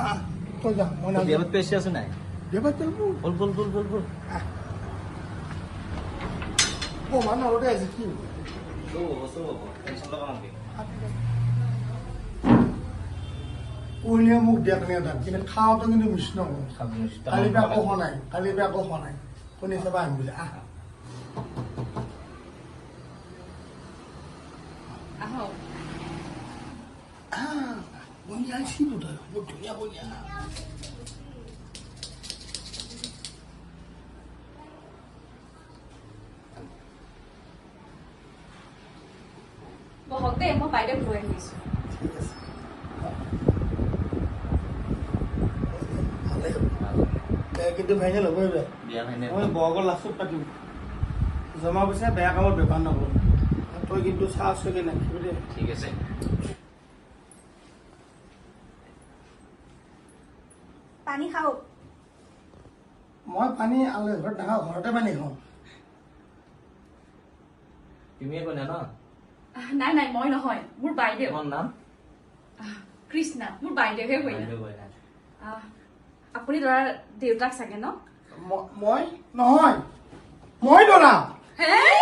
Ah, kau dah. Mana? Dia betul pesia sunai. Dia betul bu. Bul bul bul bul bul. Ah. Oh mana udah rezeki? So so. Insyaallah kau ambil. উলিয়ে মোক দিয়াক নিয়ে দাম কিন্তু খাওয়াটো কিন্তু মিশ্ন কালি বেয়া আকৌ নাই কালি বেয়া আকৌ নাই কোনে চাবা আহিম বুলি আহ আহ আছে জমা পইচা বেয়া কামত ব্যৱহাৰ নকৰোঁ তই কিন্তু চাহ নাখিবি দেই ঠিক আছে। পানী খাওক। মই পানী আলহী ঘৰত নাখাওঁ ঘৰতে পানী খাওঁ। তুমিয়ে কইনা ন? নাই নাই মই নহয় মোৰ বাইদেউ। তোমাৰ নাম? কৃষ্ণা মোৰ বাইদেউহে কইনা আপুনি ল'ৰাৰ দেউতাক চাগে ন? মই নহয় মই দৰা হে?